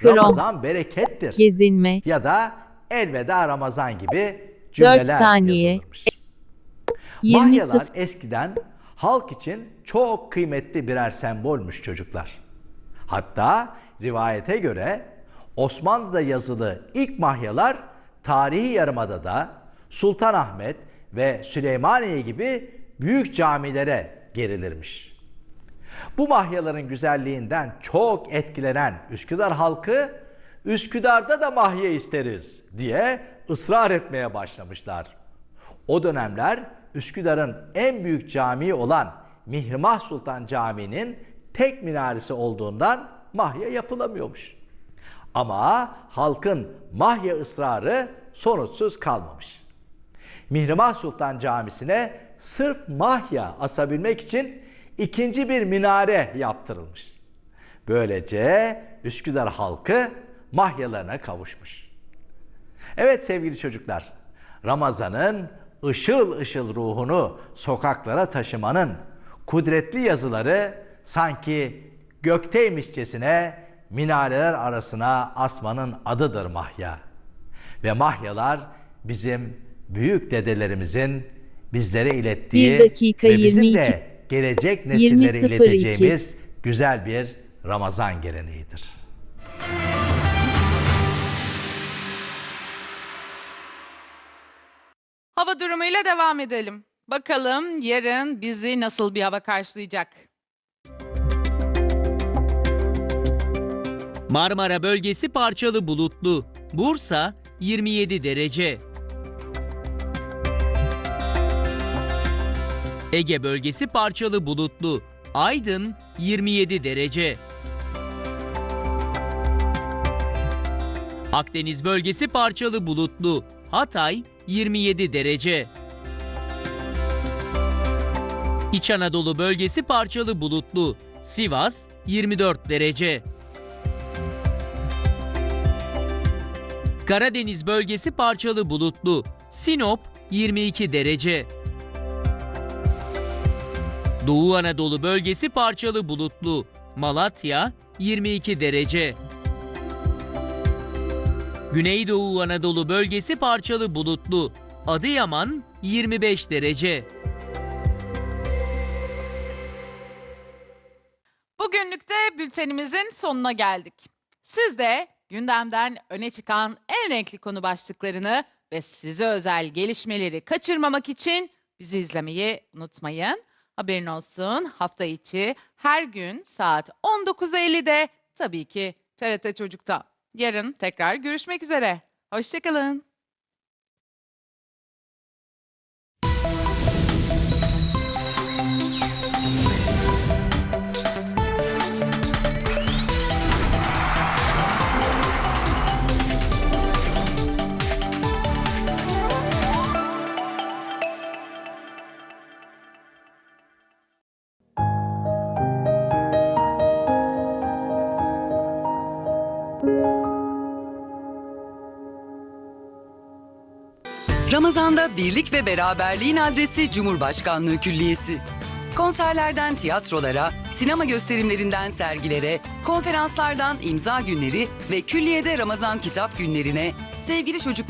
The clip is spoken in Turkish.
Krom. Ramazan berekettir. Gezinme. Ya da elveda Ramazan gibi cümleler 4 saniye. yazılırmış. 20 Mahyalar eskiden halk için çok kıymetli birer sembolmüş çocuklar. Hatta rivayete göre Osmanlı'da yazılı ilk mahyalar tarihi yarımadada Sultanahmet ve Süleymaniye gibi büyük camilere gerilirmiş. Bu mahyaların güzelliğinden çok etkilenen Üsküdar halkı Üsküdar'da da mahya isteriz diye ısrar etmeye başlamışlar. O dönemler Üsküdar'ın en büyük camii olan Mihrimah Sultan Camii'nin tek minaresi olduğundan mahya yapılamıyormuş. Ama halkın mahya ısrarı sonuçsuz kalmamış. Mihrimah Sultan Camisi'ne sırf mahya asabilmek için ikinci bir minare yaptırılmış. Böylece Üsküdar halkı mahyalarına kavuşmuş. Evet sevgili çocuklar, Ramazan'ın ışıl ışıl ruhunu sokaklara taşımanın kudretli yazıları sanki gökteymişçesine minareler arasına asmanın adıdır mahya. Ve mahyalar bizim büyük dedelerimizin bizlere ilettiği ve bizim 22. de gelecek nesillere 20.02. ileteceğimiz güzel bir Ramazan geleneğidir. Hava durumuyla devam edelim. Bakalım yarın bizi nasıl bir hava karşılayacak? Marmara bölgesi parçalı bulutlu. Bursa 27 derece. Ege bölgesi parçalı bulutlu. Aydın 27 derece. Akdeniz bölgesi parçalı bulutlu. Hatay 27 derece. İç Anadolu bölgesi parçalı bulutlu. Sivas 24 derece. Karadeniz bölgesi parçalı bulutlu. Sinop 22 derece. Doğu Anadolu bölgesi parçalı bulutlu. Malatya 22 derece. Güneydoğu Anadolu bölgesi parçalı bulutlu. Adıyaman 25 derece. Bugünlük de bültenimizin sonuna geldik. Siz de gündemden öne çıkan en renkli konu başlıklarını ve size özel gelişmeleri kaçırmamak için bizi izlemeyi unutmayın. Haberin olsun hafta içi her gün saat 19.50'de tabii ki TRT Çocuk'ta. Yarın tekrar görüşmek üzere. Hoşçakalın. Ramazanda birlik ve beraberliğin adresi Cumhurbaşkanlığı Külliyesi. Konserlerden tiyatrolara, sinema gösterimlerinden sergilere, konferanslardan imza günleri ve külliyede Ramazan kitap günlerine sevgili çocuklar